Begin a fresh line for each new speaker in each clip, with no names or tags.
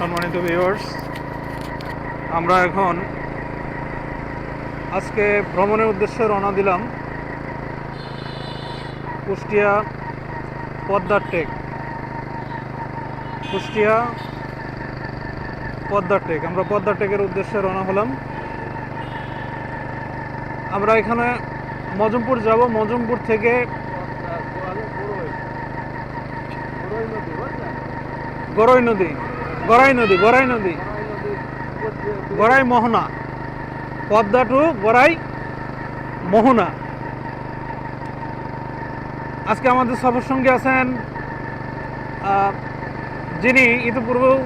সম্মানিত ভিউয়ার্স আমরা এখন আজকে ভ্রমণের উদ্দেশ্যে রওনা দিলাম কুষ্টিয়া পদ্মার টেক। কুষ্টিয়া পদ্মার টেক। আমরা পদ্মার টেকের উদ্দেশ্যে রওনা হলাম। আমরা এখানে মজমপুর যাব। মজমপুর থেকে গড়ই নদী। গড়াই নদী গড়াই নদী। গড়াই মোহনা। পদ্মা টু গড়াই মোহনা। আজকে আমাদের সফর সঙ্গে আছেন যিনি ইতিপূর্বেও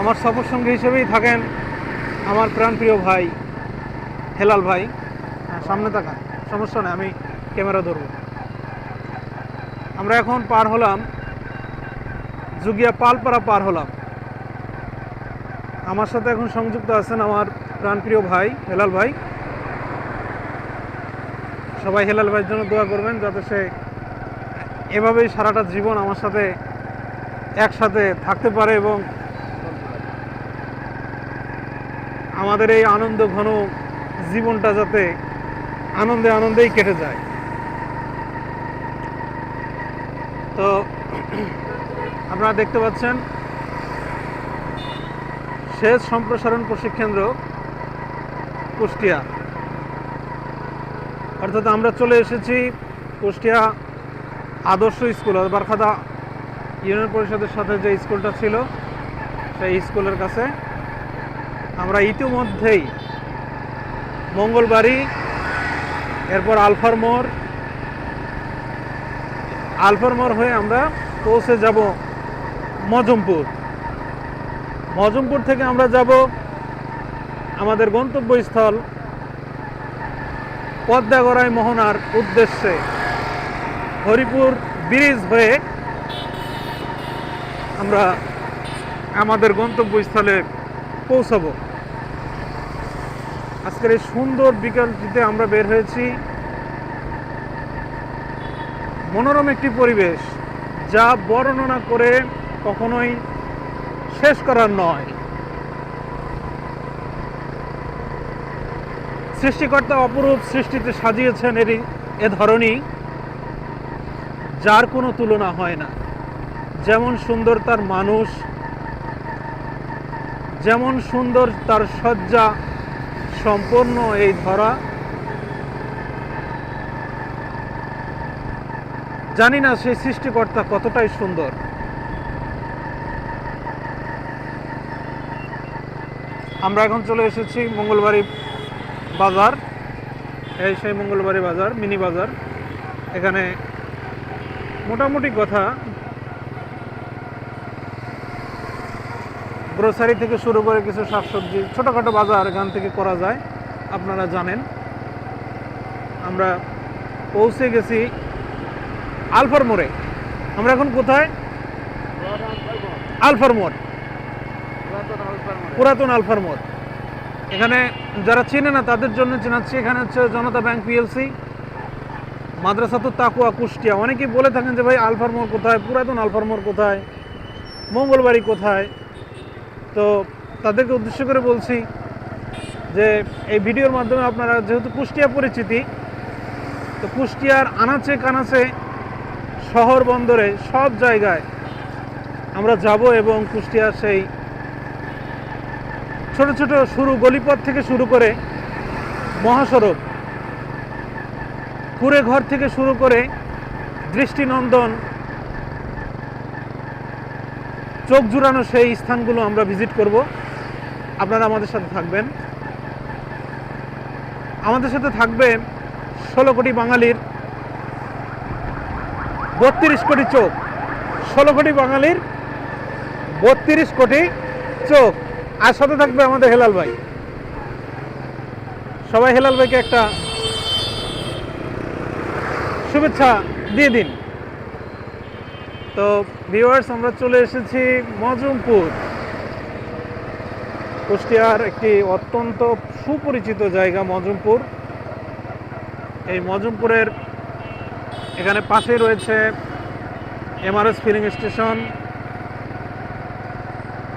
আমার সফর সঙ্গী হিসেবেই থাকেন আমার প্রাণপ্রিয় ভাই হেলাল ভাই। হ্যাঁ, সামনে তাকান সমস্যা নেই আমি ক্যামেরা ধরব। আমরা এখন পার হলাম জুগিয়া পালপাড়া পার হলাম। আমার সাথে এখন সংযুক্ত আছেন আমার প্রাণপ্রিয় ভাই, হেলাল ভাই। সবাই হেলাল ভাইয়ের জন্য দোয়া করবেন যাতে সে এভাবেই সারাটা জীবন আমার সাথে একসাথে থাকতে পারে এবং আমাদের এই আনন্দ ঘন জীবনটা যাতে আনন্দে আনন্দেই কেটে যায় তো আপনারা দেখতে পাচ্ছেন, সেচ সম্প্রসারণ প্রশিক্ষণ কুষ্টিয়া। অর্থাৎ আমরা চলে এসেছি কুষ্টিয়া আদর্শ স্কুল বারখাদা ইউনিয়ন পরিষদের সাথে যে স্কুলটা ছিল, সেই স্কুলের কাছে। আমরা ইতিমধ্যেই মঙ্গলবাড়ি, এরপর আলফার মোড় আলফার মোড় হয়ে আমরা পৌঁছে যাব মজমপুর। মজমপুর থেকে আমরা যাব আমাদের গন্তব্যস্থল পদ্মাগড়াই মোহনার উদ্দেশ্যে। হরিপুর ব্রিজ হয়ে আমরা আমাদের গন্তব্যস্থলে পৌঁছাবো। আজকের এই সুন্দর বিকালটিতে আমরা বের হয়েছি। মনোরম একটি পরিবেশ যা বর্ণনা করে কখনোই শেষ করার নয়। সৃষ্টিকর্তা অপরূপ সৃষ্টিতে সাজিয়েছেন এরই, এ ধরনই যার কোনো তুলনা হয় না। যেমন সুন্দর তার মানুষ, যেমন সুন্দর তার সজ্জা সম্পন্ন এই ধরা। জানি না সেই সৃষ্টিকর্তা কতটাই সুন্দর। আমরা এখন চলে এসেছি মঙ্গলবাড়ি বাজার। এই সেই মঙ্গলবাড়ি বাজার, মিনি বাজার। এখানে মোটামুটি কথা গ্রোসারি থেকে শুরু করে কিছু শাকসবজি, ছোটোখাটো বাজার এখান থেকে করা যায়, আপনারা জানেন। আমরা পৌঁছে গেছি আলফার মোড়ে। আমরা এখন কোথায়? আলফার মোড়। পুরাতন আলফার মোড় এখানে যারা চেনে না, তাদের জন্য চেনাচ্ছি এখানে হচ্ছে জনতা ব্যাংক পিএলসি মাদ্রাসাতুর তাকুয়া, কুষ্টিয়া। অনেকেই বলে থাকেন যে, ভাই, আলফার মোড় কোথায়? পুরাতন আলফার মোড় কোথায়? মঙ্গলবাড়ি কোথায়? তো তাদেরকে উদ্দেশ্য করে বলছি যে, এই ভিডিওর মাধ্যমে আপনারা যেহেতু কুষ্টিয়া পরিচিতি, তো কুষ্টিয়ার আনাচে কানাচে শহর বন্দরে সব জায়গায় আমরা যাব এবং কুষ্টিয়ার সেই ছোট ছোট শুরু গলিপথ থেকে শুরু করে মহাসড়ক কুড়ে ঘর থেকে শুরু করে দৃষ্টিনন্দন, চোখ জুড়ানো সেই স্থানগুলো আমরা ভিজিট করব। আপনারা আমাদের সাথে থাকবেন। আমাদের সাথে থাকবে ষোলো কোটি বাঙালির বত্রিশ কোটি চোখ। ষোলো কোটি বাঙালির বত্রিশ কোটি চোখ। আর সাথে থাকবে আমাদের হেলাল ভাই। সবাই হেলাল ভাইকে একটা শুভেচ্ছা দিয়ে দিন। তো ভিউয়ার্স আমরা চলে এসেছি মজমপুর। কুষ্টিয়ার একটি অত্যন্ত সুপরিচিত জায়গা মজমপুর। এই মজমপুরের এখানে পাশেই রয়েছে MRS filling station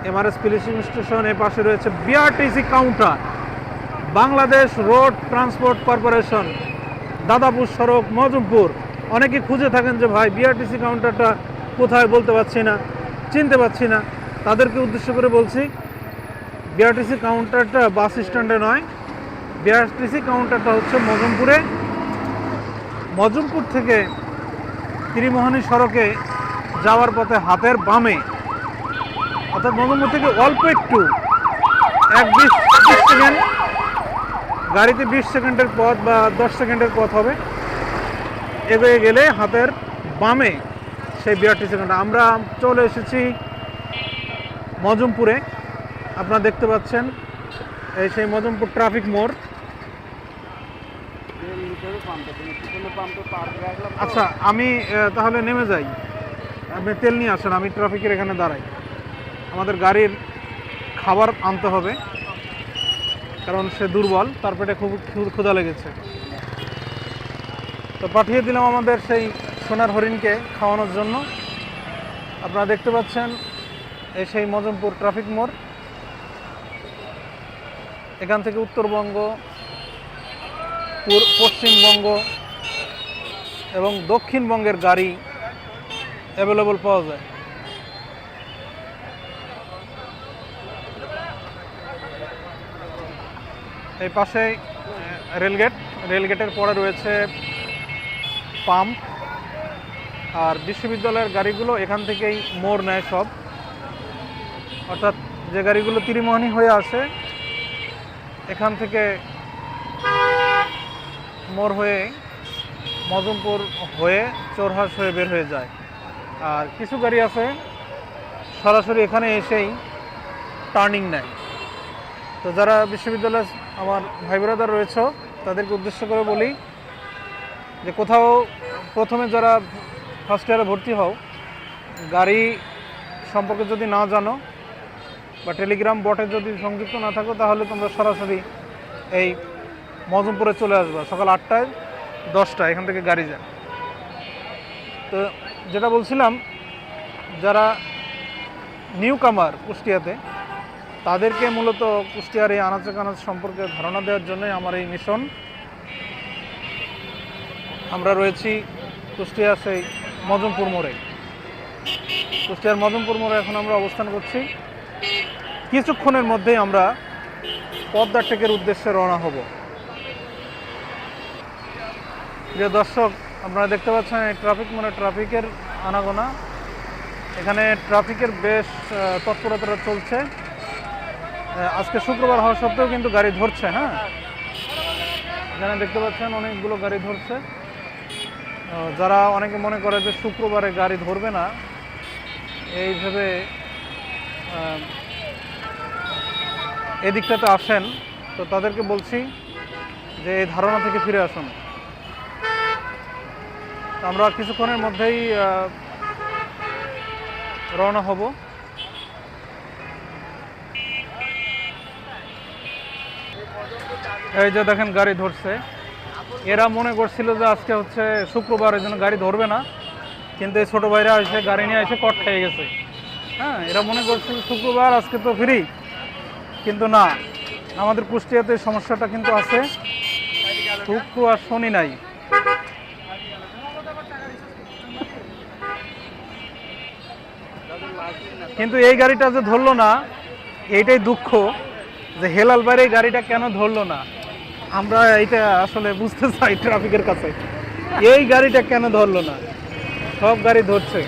MRS filling স্টেশনের পাশে রয়েছে BRTC counter, Bangladesh road transport corporation, Dadapur সড়ক, মজমপুর। অনেকে খুঁজে থাকেন যে, ভাই, বিআরটিসি কাউন্টারটা কোথায়? বলতে পারছি না, চিনতে পারছি না। তাদেরকে উদ্দেশ্য করে বলছি, বিআরটিসি কাউন্টারটা বাস স্ট্যান্ডে নয়। বিআরটিসি কাউন্টারটা হচ্ছে মজমপুরে। মজমপুর থেকে ত্রিমোহনী সড়কে যাওয়ার পথে হাতের বামে অর্থাৎ মজমপুর থেকে অল্প একটু, এক বিশ বিশ সেকেন্ড, গাড়িতে বিশ সেকেন্ডের পথ বা দশ সেকেন্ডের পথ হবে। এগিয়ে গেলে হাতের বামে সেই বিআরটি সেকেন্ডটা আমরা চলে এসেছি মজমপুরে। আপনারা দেখতে পাচ্ছেন এই সেই মজমপুর ট্রাফিক মোড়। আচ্ছা আমি তাহলে নেমে যাই। আপনি তেল নিয়ে আসেন, আমি ট্রাফিকের এখানে দাঁড়াই। আমাদের গাড়ির খাবার আনতে হবে। কারণ সে দুর্বল, তার পেটে খুব ক্ষুধা লেগেছে। তো পাঠিয়ে দিলাম আমাদের সেই সোনার হরিণকে খাওয়ানোর জন্য। আপনারা দেখতে পাচ্ছেন এই সেই মজমপুর ট্রাফিক মোড়। এখান থেকে উত্তরবঙ্গ পশ্চিমবঙ্গ এবং দক্ষিণবঙ্গের গাড়ি অ্যাভেলেবল পাওয়া যায়। এই পাশে রেলগেট। রেলগেটের পরে রয়েছে পাম্প। আর বিশ্ববিদ্যালয়ের গাড়িগুলো এখান থেকেই মোড় নেয় সব। অর্থাৎ যে গাড়িগুলো ত্রিমোহনী হয়ে আসে এখান থেকে মোড় হয়ে মজমপুর হয়ে চোরহাস হয়ে বের হয়ে যায়। আর কিছু গাড়ি আছে, সরাসরি এখানে এসেই টার্নিং নেয়। তো যারা বিশ্ববিদ্যালয়ে আমার ভাই ব্রাদার রয়েছে, তাদেরকে উদ্দেশ্য করে বলি যে কোথাও প্রথমে যারা ফার্স্ট ইয়ারে ভর্তি হও, গাড়ি সম্পর্কে যদি না জানো বা টেলিগ্রাম বটে যদি সংযুক্ত না থাকো, তাহলে তোমরা সরাসরি এই মজমপুরে চলে আসবে, সকাল আটটায়, দশটা, এখান থেকে গাড়ি যায়। তো যেটা বলছিলাম, যারা নিউ কামার কুষ্টিয়াতে তাদেরকে মূলত কুষ্টিয়ার এই আনাচে কানাচ সম্পর্কে ধারণা দেওয়ার জন্যই আমার এই মিশন। আমরা রয়েছি কুষ্টিয়ার সেই মজমপুর মোড়ে। কুষ্টিয়ার মজমপুর মোড়ে এখন আমরা অবস্থান করছি। কিছুক্ষণের মধ্যেই আমরা পদ্মা টেকের উদ্দেশ্যে রওনা হব। প্রিয় দর্শক, আপনারা দেখতে পাচ্ছেন ট্রাফিক মানে ট্রাফিকের আনাগোনা। এখানে ট্রাফিকের বেশ তৎপরতা চলছে। আজকে শুক্রবার হওয়া সত্ত্বেও কিন্তু গাড়ি ধরছে হ্যাঁ? এখানে দেখতে পাচ্ছেন অনেকগুলো গাড়ি ধরছে। যারা অনেকে মনে করে যে শুক্রবারে গাড়ি ধরবে না এই ভেবে আহ, এদিকটাতে আসেন তো তাদেরকে বলছি যে এই ধারণা থেকে ফিরে আসুন। আমরা কিছুক্ষণের মধ্যেই রওনা হব। এই যে দেখেন গাড়ি ধরছে। এরা মনে করছিল যে আজকে হচ্ছে শুক্রবার, এই জন্য গাড়ি ধরবে না। কিন্তু এই ছোটো ভাইরা এসে গাড়ি নিয়ে এসে কট খেয়ে গেছে। হ্যাঁ এরা মনে করছিল শুক্রবার, আজকে তো ফ্রি। কিন্তু না, আমাদের কুষ্টিয়াতে সমস্যাটা কিন্তু আছে। শুক্র আর শনি নাই। কিন্তু এই গাড়িটা যে ধরলো না, এইটাই দুঃখ যে হেলাল বাইরে এই গাড়িটা কেন ধরলো না। আমরা এইটা আসলে বুঝতে চাই ট্রাফিকের কাছে। এই গাড়িটা কেন ধরলো না? সব গাড়ি ধরছে।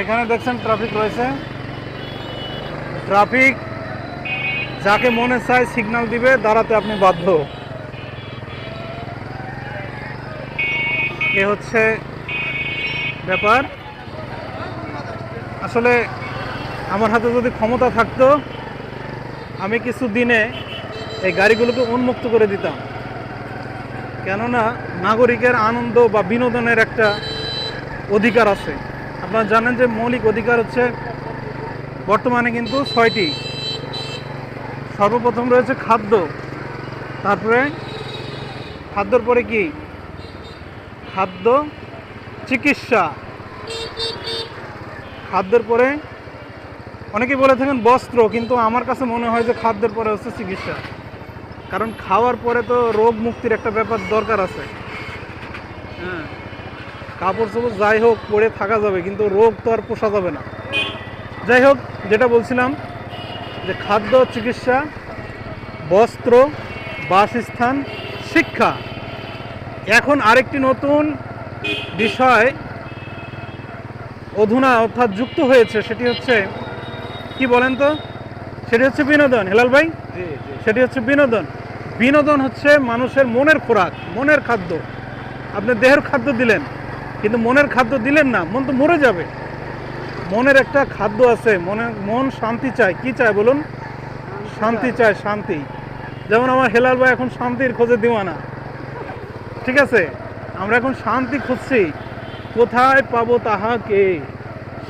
এখানে দেখছেন ট্রাফিক রয়েছে। ট্রাফিক যাকে মনে চায় সিগন্যাল দিবে, দাঁড়াতে আপনি বাধ্য। এ হচ্ছে ব্যাপার। আসলে আমার হাতে যদি ক্ষমতা থাকতো, আমি কিছু দিনে এই গাড়িগুলোকে উন্মুক্ত করে দিতাম। কেননা নাগরিকের আনন্দ বা বিনোদনের একটা অধিকার আছে। আপনারা জানেন যে মৌলিক অধিকার হচ্ছে বর্তমানে কিন্তু ছয়টি। সর্বপ্রথম রয়েছে খাদ্য। তারপরে খাদ্যর পরে কি? খাদ্য চিকিৎসা। খাদ্যের পরে অনেকেই বলে থাকেন বস্ত্র, কিন্তু আমার কাছে মনে হয় যে খাদ্যের পরে হচ্ছে চিকিৎসা। কারণ খাওয়ার পরে তো রোগ মুক্তির একটা ব্যাপার দরকার আছে। হ্যাঁ। কাপড় চোপড় যাই হোক পরে থাকা যাবে কিন্তু রোগ তো আর পোষা যাবে না। যাই হোক যেটা বলছিলাম যে খাদ্য চিকিৎসা বস্ত্র বাসস্থান শিক্ষা। এখন আরেকটি নতুন বিষয় অধুনা অর্থাৎ যুক্ত হয়েছে সেটি হচ্ছে কি বলেন তো? সেটি হচ্ছে বিনোদন। হেলাল ভাই? সেটি হচ্ছে বিনোদন। বিনোদন হচ্ছে মানুষের মনের খোরাক মনের খাদ্য। আপনি দেহের খাদ্য দিলেন কিন্তু মনের খাদ্য দিলেন না মন তো মরে যাবে। মনের একটা খাদ্য আছে মনে মন শান্তি চায়। কি চায় বলুন? শান্তি চায় শান্তি। যেমন আমার হেলাল ভাই এখন শান্তির খোঁজে দিওয়ানা। ঠিক আছে? আমরা এখন শান্তি খুঁজছি। কোথায় পাবো তাহাকে?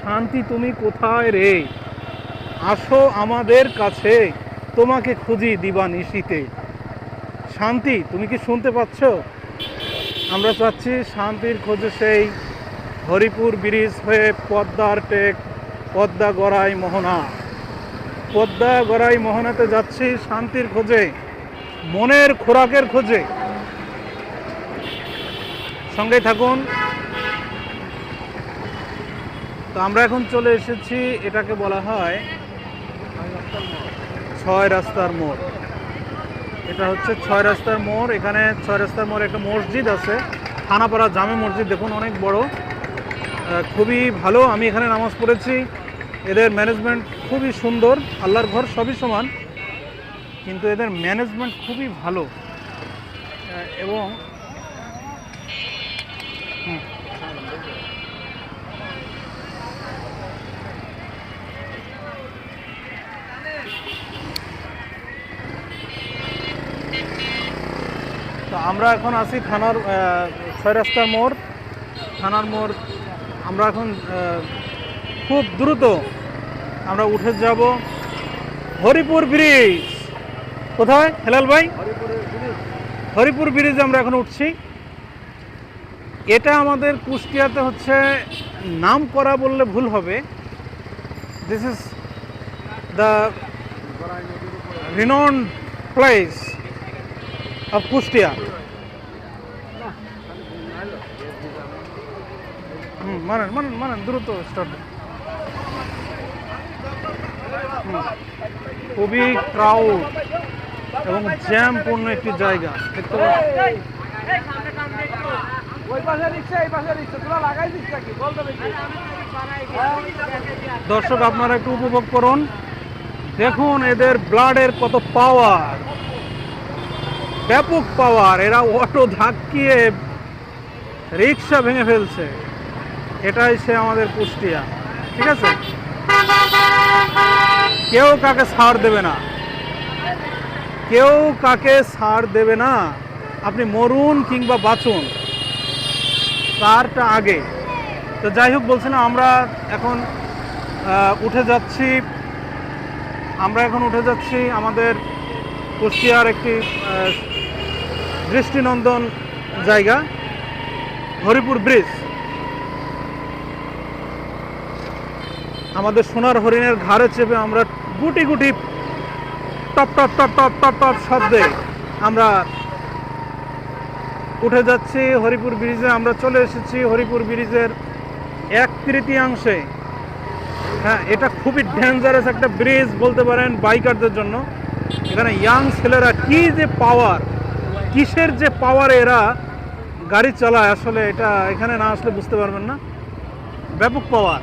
শান্তি তুমি কোথায় রে? আসো আমাদের কাছে। তোমাকে খুঁজি দিবা নিশিতে। শান্তি, তুমি কি শুনতে পাচ্ছ? আমরা চাচ্ছি শান্তির খোঁজে সেই হরিপুর ব্রিজ হয়ে পদ্মার টেক, পদ্মা গড়াই মোহনা। পদ্মা গড়াই মোহনাতে যাচ্ছি শান্তির খোঁজে, মনের খোরাকের খোঁজে। সঙ্গে থাকুন। তো আমরা এখন চলে এসেছি, এটাকে বলা হয় ছয় রাস্তার মোড়। এটা হচ্ছে ছয় রাস্তার মোড়। এখানে ছয় রাস্তার মোড় একটা মসজিদ আছে। থানাপাড়া জামে মসজিদ, দেখুন অনেক বড়। খুবই ভালো। আমি এখানে নামাজ পড়েছি। এদের ম্যানেজমেন্ট খুবই সুন্দর। আল্লাহর ঘর সবই সমান। কিন্তু এদের ম্যানেজমেন্ট খুবই ভালো। এবং আমরা এখন আছি থানার ছয় রাস্তার মোড়। থানার মোড় আমরা এখন খুব দ্রুত আমরা উঠে যাব হরিপুর ব্রিজ। কোথায়? হেলাল ভাই? হরিপুর ব্রিজে আমরা এখন উঠছি। এটা আমাদের কুষ্টিয়াতে হচ্ছে নাম করা বললে ভুল হবে। দিস ইজ দ্য
গড়াই নদীর উপরে
রিনন মানেন মানেন মানেন দ্রুত স্টার্ট খুবই ক্রাউড এবং জ্যামপূর্ণ একটি জায়গা দেখতে
দেখি।
দর্শক আপনারা একটু উপভোগ করুন। দেখুন এদের ব্লাডের কত পাওয়ার ব্যাপক পাওয়ার এরা অটো ধাক্কিয়ে রিক্সা ভেঙে ফেলছে। এটাই সে আমাদের কুষ্টিয়া, ঠিক আছে? কেউ কাকে সার দেবে না। কেউ কাকে সার দেবে না। আপনি মরুন কিংবা বাঁচুন। তারটা আগে। তো যাই হোক বলছিলাম আমরা এখন উঠে যাচ্ছি। আমরা এখন উঠে যাচ্ছি আমাদের কুষ্টিয়ার একটি দৃষ্টিনন্দন জায়গা, হরিপুর ব্রিজ। আমাদের সোনার হরিণের ঘাড়ে চেপে আমরা গুটি গুটি টপ টপ টপ টপ টপ টপ শব্দে আমরা উঠে যাচ্ছি হরিপুর ব্রিজে। আমরা চলে এসেছি হরিপুর ব্রিজের এক তৃতীয়াংশে। হ্যাঁ এটা খুবই ডেঞ্জারাস একটা ব্রিজ বলতে পারেন বাইকারদের জন্য। এখানে ইয়াং ছেলেরা কি যে পাওয়ার কিসের যে পাওয়ার এরা গাড়ি চালায়, আসলে এটা এখানে না আসলে বুঝতে পারবেন না। ব্যাপক পাওয়ার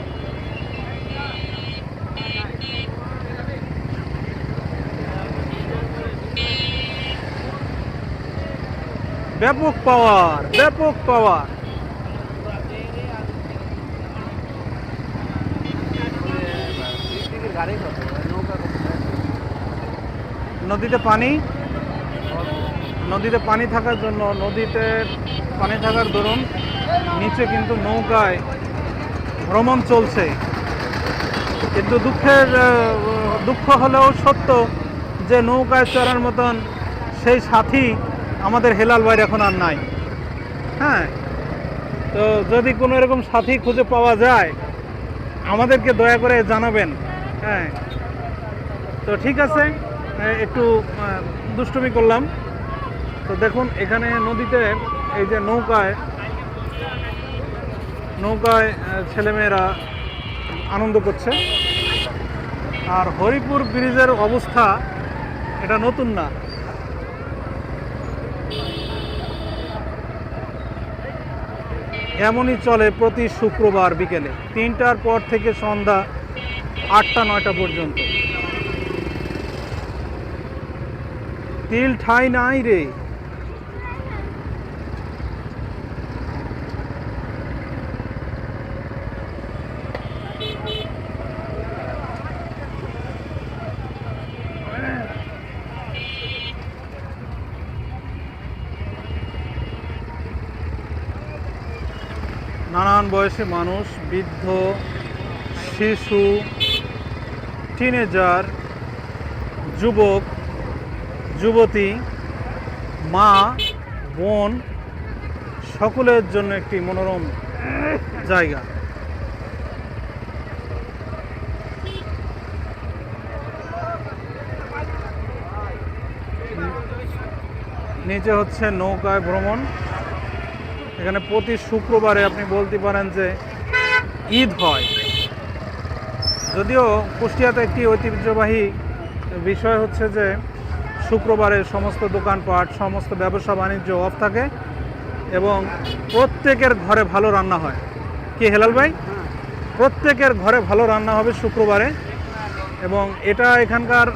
ব্যাপক পাওয়ার ব্যাপক পাওয়ার। নদীতে পানি? নদীতে পানি থাকার জন্য, নদীতে পানি থাকার দরুন নিচে কিন্তু নৌকায় ভ্রমণ চলছে। কিন্তু দুঃখের দুঃখ হলেও সত্য যে নৌকায় চড়ার মতন সেই সাথী আমাদের হেলাল ভাইয়ের এখন আর নাই। হ্যাঁ? তো যদি কোনো এরকম সাথী খুঁজে পাওয়া যায়, আমাদেরকে দয়া করে জানাবেন। হ্যাঁ? তো ঠিক আছে একটু দুষ্টুমি করলাম। তো দেখুন, এখানে নদীতে এই যে নৌকায় নৌকায় ছেলেমেয়েরা আনন্দ করছে। আর হরিপুর ব্রিজের অবস্থা, এটা নতুন না। এমনই চলে প্রতি শুক্রবার বিকেলে। তিনটার পর থেকে সন্ধ্যা আটটা, নয়টা পর্যন্ত। তিল ঠাই নাই রে। বয়সী মানুষ, বৃদ্ধ, শিশু টিনেজার যুবক, যুবতী, মা, বোন, সকলের জন্য একটি মনোরম জায়গা। নিচে হচ্ছে নৌকায় ভ্রমণ। এখানে প্রতি শুক্রবারে আপনি বলতে পারেন যে ঈদ হয়। যদিও কুষ্টিয়াতে একটি ঐতিহ্যবাহী বিষয় হচ্ছে যে শুক্রবারে সমস্ত দোকানপাট, সমস্ত ব্যবসা বাণিজ্য অফ থাকে এবং প্রত্যেকের ঘরে ভালো রান্না হয়। কি হেলাল ভাই? প্রত্যেকের ঘরে ভালো রান্না হবে শুক্রবারে এবং এটা এখানকার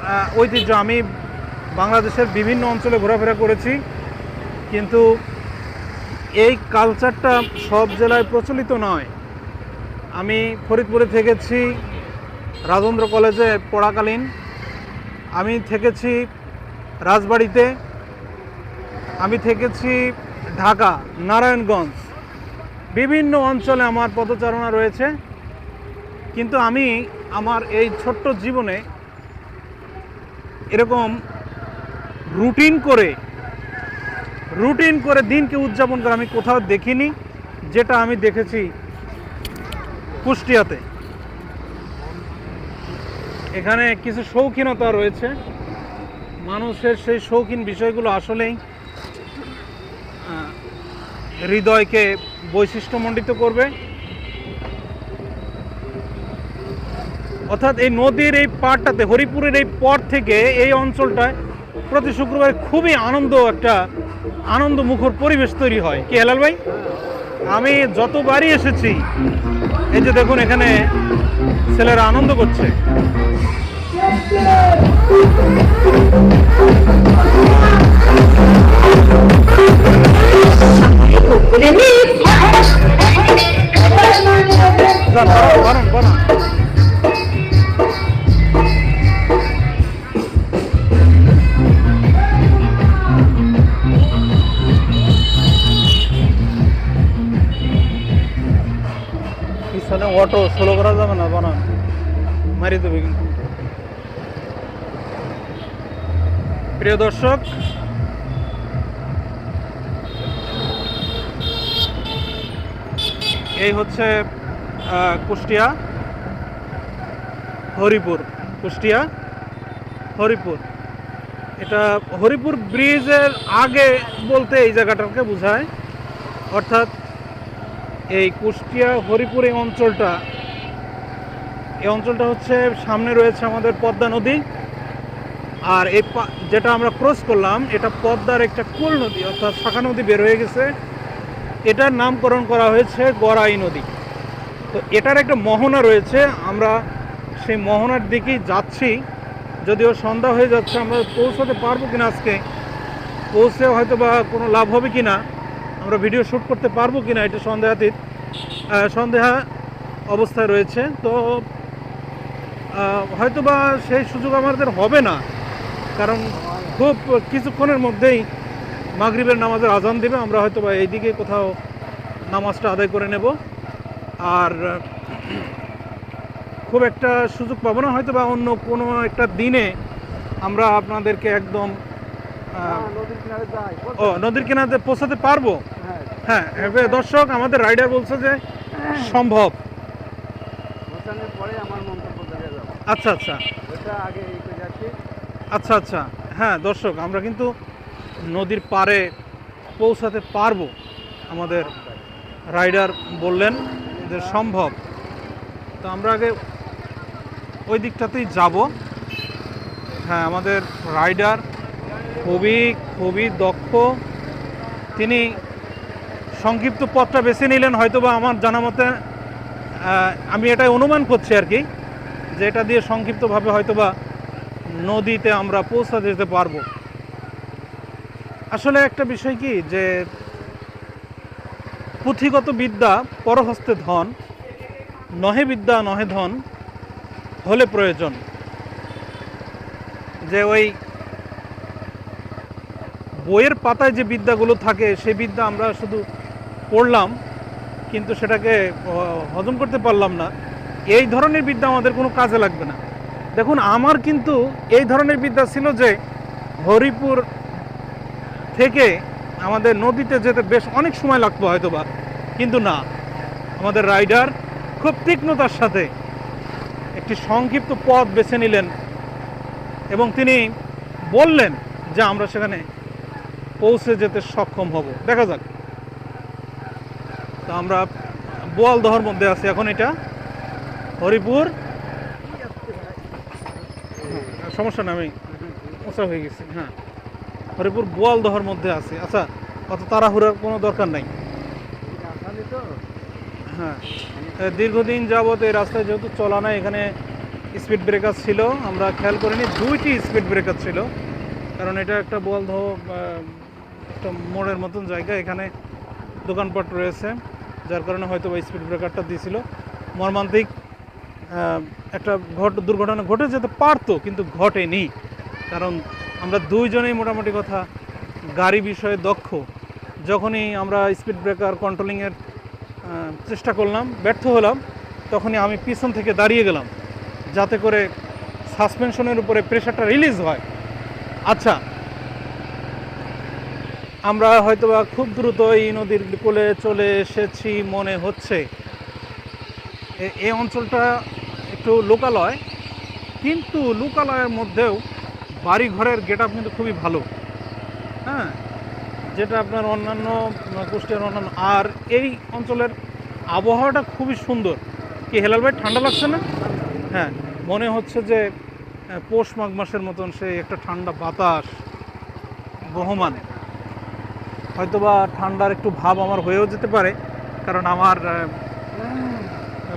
ঐতিহ্য আমি বাংলাদেশের বিভিন্ন অঞ্চলে ঘোরাফেরা করেছি। কিন্তু এই কালচারটা সব জেলায় প্রচলিত নয়। আমি ফরিদপুরে থেকেছি, রাজেন্দ্র কলেজে পড়াকালীন। আমি থেকেছি রাজবাড়িতে। আমি থেকেছি ঢাকা, নারায়ণগঞ্জ। বিভিন্ন অঞ্চলে আমার পদচারণা রয়েছে। কিন্তু আমি আমার এই ছোট্ট জীবনে এরকম রুটিন করে রুটিন করে দিনকে উদযাপন করে আমি কোথাও দেখিনি, যেটা আমি দেখেছি কুষ্টিয়াতে। এখানে কিছু শৌখিনতা রয়েছে। মানুষের সেই শৌখিন বিষয়গুলো আসলেই হৃদয়কে বৈশিষ্ট্যমণ্ডিত করবে। অর্থাৎ এই নদীর এই পাড়টাতে, হরিপুরের এই পর থেকে এই অঞ্চলটায় প্রতি শুক্রবার খুবই আনন্দ একটা আনন্দ মুখর পরিবেশ তৈরি হয়। কি হেলাল ভাই? আমি যতবারই এসেছি এই যে দেখুন এখানে ছেলেরা আনন্দ করছে। বানান, বানান, দেবে কিন্তু। প্রিয় দর্শক, এই হচ্ছে কুষ্টিয়া, হরিপুর কুষ্টিয়া, হরিপুর। এটা হরিপুর ব্রিজের আগে বলতে এই জায়গাটাকে বোঝায়। অর্থাৎ এই কুষ্টিয়া হরিপুর এই অঞ্চলটা এই অঞ্চলটা হচ্ছে, সামনে রয়েছে আমাদের পদ্মা নদী। আর এই যেটা আমরা ক্রস করলাম, এটা পদ্মার একটা কুল নদী, অর্থাৎ শাখা নদী বের হয়ে গেছে। এটার নামকরণ করা হয়েছে গড়াই নদী। তো এটার একটা মোহনা রয়েছে, আমরা সেই মোহনার দিকেই যাচ্ছি। যদিও সন্ধ্যা হয়ে যাচ্ছে, আমরা পৌঁছাতে পারব কিনা আজকে, পৌঁছে হয়তো বা কোনো লাভ হবে কি না আমরা ভিডিও শ্যুট করতে পারব কিনা, এটা সন্দেহাতীত সন্দেহা অবস্থায় রয়েছে। তো হয়তো বা সেই সুযোগ আমাদের হবে না। কারণ খুব কিছুক্ষণের মধ্যেই মাগরিবের নামাজের আজান দেবে। আমরা হয়তো বা এইদিকে কোথাও নামাজটা আদায় করে নেব। আর খুব একটা সুযোগ পাবো না। হয়তো বা অন্য কোনো একটা দিনে আমরা আপনাদেরকে একদম
হ্যাঁ, নদীর কিনারে
ও নদীর কিনারে পৌঁছাতে পারব?
হ্যাঁ।
হ্যাঁ দর্শক আমাদের রাইডার বলছে যে সম্ভব।
হোসেনের পরে আমার মন্তব্য জানিয়ে যাব।
আচ্ছা আচ্ছা।
ওটা আগে এই করে যাচ্ছি।
আচ্ছা আচ্ছা। হ্যাঁ দর্শক আমরা কিন্তু নদীর পাড়ে পৌঁছাতে পারব আমাদের রাইডার বললেন যে সম্ভব। তো আমরা আগে ওই দিকটাতেই যাব। হ্যাঁ আমাদের রাইডার খুবই খুবই দক্ষ। তিনি সংক্ষিপ্ত পথটা বেছে নিলেন হয়তোবা আমার জানা মতে আমি এটাই অনুমান করছি আর কি, যে এটা দিয়ে সংক্ষিপ্তভাবে হয়তোবা নদীতে আমরা পৌঁছাতে যেতে পারব। আসলে একটা বিষয় কি, যে পুঁথিগত বিদ্যা, পরহস্তে ধন, নহে বিদ্যা, নহে ধন, হলে প্রয়োজন। যে ওই বইয়ের পাতায় যে বিদ্যাগুলো থাকে সেই বিদ্যা আমরা শুধু পড়লাম কিন্তু সেটাকে হজম করতে পারলাম না। এই ধরনের বিদ্যা আমাদের কোনো কাজে লাগবে না। দেখুন, আমার কিন্তু এই ধরনের বিদ্যা ছিল যে, হরিপুর থেকে আমাদের নদীতে যেতে বেশ অনেক সময় লাগতো হয়তো বা কিন্তু না। আমাদের রাইডার খুব তীক্ষ্ণতার সাথে একটি সংক্ষিপ্ত পথ বেছে নিলেন এবং তিনি বললেন যে, আমরা সেখানে পৌঁছে যেতে সক্ষম হব। দেখা যাক। তো আমরা বোয়ালদহর মধ্যে আছি এখন এটা। হরিপুর। হ্যাঁ, সমস্যা না আমি হয়ে গেছি হ্যাঁ। হরিপুর বোয়ালদহর মধ্যে আছে। আচ্ছা অত তাড়াহুড়ার কোনো দরকার নাই? হ্যাঁ দীর্ঘদিন যাবত এই রাস্তায় যেহেতু চলা নাই এখানে স্পিড ব্রেকার ছিল। আমরা খেয়াল করিনি দুইটি স্পিড ব্রেকার ছিল। কারণ এটা একটা বোয়ালদহ একটা মোড়ের মতন জায়গা এখানে দোকানপাট রয়েছে। যার কারণে হয়তো ওই স্পিড ব্রেকারটা দিয়েছিল। মর্মান্তিক একটা ঘট দুর্ঘটনা ঘটে যেতে পারতো, কিন্তু ঘটেনি। কারণ আমরা দুইজনেই মোটামুটি কথা গাড়ি বিষয়ে দক্ষ। যখনই আমরা স্পিড ব্রেকার কন্ট্রোলিংয়ের চেষ্টা করলাম, ব্যর্থ হলাম, তখনই আমি পিছন থেকে দাঁড়িয়ে গেলাম। যাতে করে সাসপেনশনের উপরে প্রেশারটা রিলিজ হয়। আচ্ছা আমরা হয়তোবা খুব দ্রুত এই নদীর কোলে চলে এসেছি মনে হচ্ছে। এই অঞ্চলটা একটু লোকালয়, কিন্তু লোকালয়ের মধ্যেও বাড়ি ঘরের গেট কিন্তু খুবই ভালো। হ্যাঁ যেটা আপনার অন্যান্য কুষ্টিয়ার অন্যান্য। আর এই অঞ্চলের আবহাওয়াটা খুবই সুন্দর। কি হেলাল ভাই, ঠান্ডা লাগছে না? হ্যাঁ মনে হচ্ছে যে পৌষ মাঘ মাসের মতন সেই একটা ঠান্ডা বাতাস বহমান। হয়তোবা ঠান্ডার একটু ভাব আমার হয়েও যেতে পারে, কারণ আমার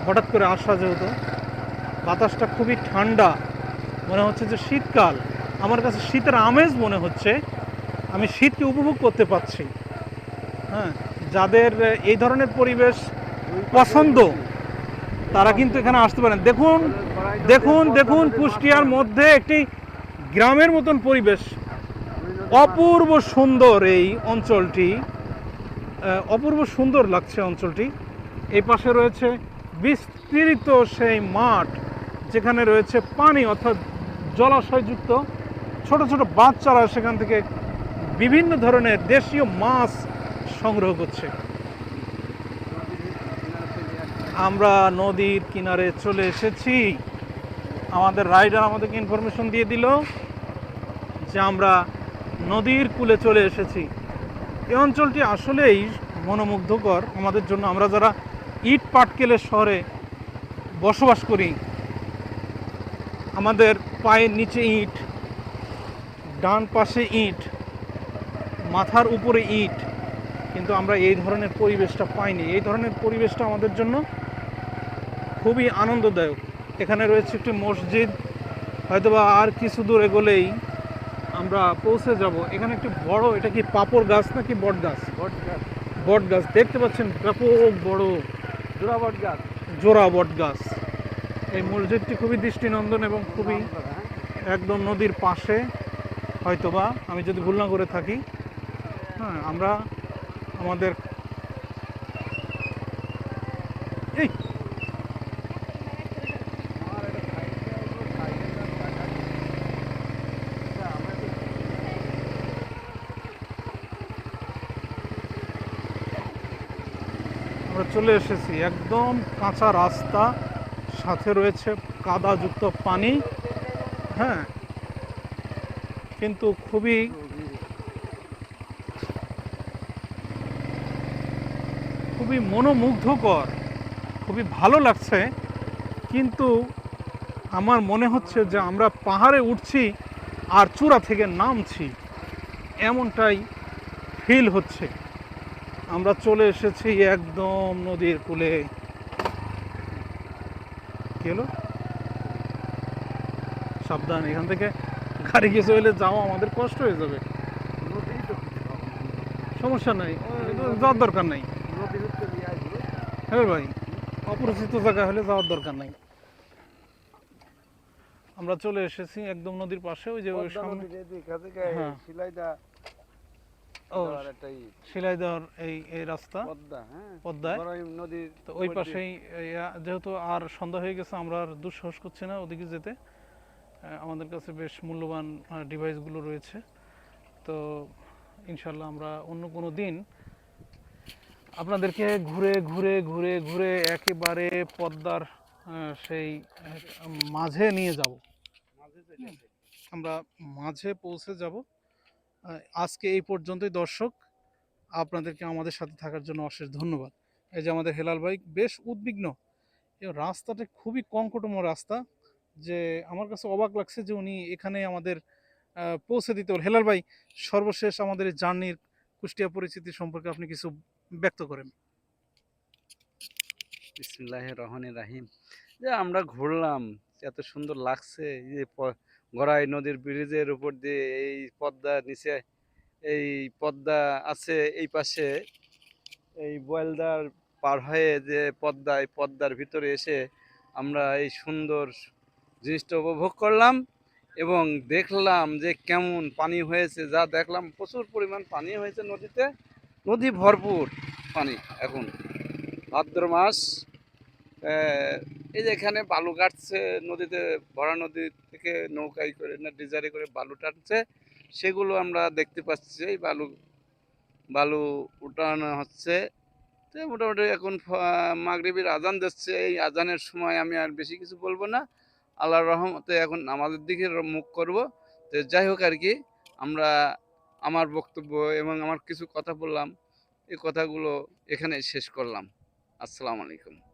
হঠাৎ করে আসা যেহেতু, বাতাসটা খুবই ঠান্ডা, মনে হচ্ছে যে শীতকাল। আমার কাছে শীতের আমেজ মনে হচ্ছে, আমি শীতকে উপভোগ করতে পারছি। হ্যাঁ যাদের এই ধরনের পরিবেশ পছন্দ, তারা কিন্তু এখানে আসতে পারেন। দেখুন দেখুন দেখুন কুষ্টিয়ার মধ্যে একটি গ্রামের মতন পরিবেশ। অপূর্ব সুন্দর এই অঞ্চলটি অপূর্ব সুন্দর লাগছে অঞ্চলটি। এই পাশে রয়েছে বিস্তৃত সেই মাঠ, যেখানে রয়েছে পানি, অর্থাৎ জলাশয়যুক্ত ছোট ছোট বাচ্চারা সেখান থেকে বিভিন্ন ধরনের দেশীয় মাছ সংগ্রহ করছে। আমরা নদীর কিনারে চলে এসেছি। আমাদের রাইডার আমাদেরকে ইনফরমেশন দিয়ে দিল যে আমরা নদীর কূলে চলে এসেছি। এই অঞ্চলটি আসলেই মনোমুগ্ধকর। আমাদের জন্য আমরা যারা ইট পাটকেলের শহরে বসবাস করি, আমাদের পায়ের নিচে ইট, ডান পাশে ইট, মাথার উপরে ইট, কিন্তু আমরা এই ধরনের পরিবেশটা পাইনি। এই ধরনের পরিবেশটা আমাদের জন্য খুবই আনন্দদায়ক। এখানে রয়েছে একটি মসজিদ, হয়তোবা আর কিছু দূর এগোলেই আমরা পৌঁছে যাব। এখানে একটি বড় এটা কি পাপড় গাছ নাকি বট গাছ?
বট গাছ।
বট গাছ দেখতে পাচ্ছেন ব্যাপক বড়
জোড়া বট গাছ।
জোড়া বট গাছ। এই মসজিদটি খুবই দৃষ্টিনন্দন এবং খুবই একদম নদীর পাশে হয়তোবা আমি যদি ভুল না করে থাকি। হ্যাঁ আমরা আমাদের এই আমরা চলে এসেছি। একদম কাঁচা রাস্তা, সাথে রয়েছে কাদাযুক্ত পানি। হ্যাঁ কিন্তু খুবই খুবই মনোমুগ্ধকর, খুবই ভালো লাগছে। কিন্তু আমার মনে হচ্ছে যে আমরা পাহাড়ে উঠছি আর চূড়া থেকে নামছি। এমনটাই ফিল হচ্ছে। আমরা চলে এসেছি একদম নদীর কূলে। কি হলো? সাবধান এখান থেকে গাড়ি গেছে হইলে যাওয়া আমাদের কষ্ট হয়ে যাবে। সমস্যা নাই যাওয়ার দরকার নাই। হ্যাঁ ভাই অপরিচিত জায়গা হলে যাওয়ার দরকার নাই। আমরা চলে এসেছি একদম নদীর পাশে ওই যে ওই সামনে
নদীর এদিক থেকে। শিলাইদা
ও
দেওয়ার একটা ই,
শিলাই দেওয়ার এই এই রাস্তা
পদ্মা হ্যাঁ?
পদ্মায়।
নদীর
তো ওই পাশেই যেহেতু আর সন্ধ্যা হয়ে গেছে আমরা আর দুঃসাহস করছি না ওদিকে যেতে। আমাদের কাছে বেশ মূল্যবান ডিভাইসগুলো রয়েছে। তো ইনশাল্লাহ আমরা অন্য কোনো দিন আপনাদেরকে ঘুরে ঘুরে ঘুরে ঘুরে একেবারে পদ্মার সেই মাঝে নিয়ে যাব। আমরা মাঝে পৌঁছে যাব। আজকে এই পর্যন্তই দর্শক। আপনাদেরকে আমাদের সাথে থাকার জন্য অশেষ ধন্যবাদ। এই যে আমাদের হেলাল ভাই বেশ উদ্বিগ্ন। এই রাস্তাটা খুবই কঙ্কটম রাস্তা, যে আমার কাছে অবাক লাগছে যে উনি এখানে আমাদের পৌঁছে দিতে হল হেলাল ভাই, সর্বশেষ আমাদের এই জার্নির কুষ্টিয়া পরিচিতি সম্পর্কে আপনি কিছু ব্যক্ত করেন।
বিসমিল্লাহ রহমান রাহিম। যে আমরা ঘুরলাম, এত সুন্দর লাগছে যে গড়াই নদীর ব্রিজের উপর দিয়ে এই পদ্মা নিচে, এই পদ্মা আছে এই পাশে। এই বয়েলদার পার হয়ে যে পদ্মা, এই পদ্মার ভিতরে এসে আমরা এই সুন্দর জিনিসটা উপভোগ করলাম এবং দেখলাম যে কেমন পানি হয়েছে, যা দেখলাম প্রচুর পরিমাণ পানি হয়েছে নদীতে। নদী ভরপুর পানি এখন। ভাদ্র মাস। এই যে এখানে বালু কাটছে, নদীতে, ভরা নদী থেকে নৌকাই করে না, ডিজারে করে বালু টানছে, সেগুলো আমরা দেখতে পাচ্ছি, এই বালু বালু উঠানো হচ্ছে। তো মোটামুটি এখন মাগরিবের আজান দিচ্ছে, এই আজানের সময় আমি আর বেশি কিছু বলব না। আল্লাহর রহমতে এখন আমাদের দিকে মুখ করব। তো যাই হোক আর কি, আমরা আমার বক্তব্য এবং আমার কিছু কথা বললাম, এই কথাগুলো এখানে শেষ করলাম। আসসালামু আলাইকুম।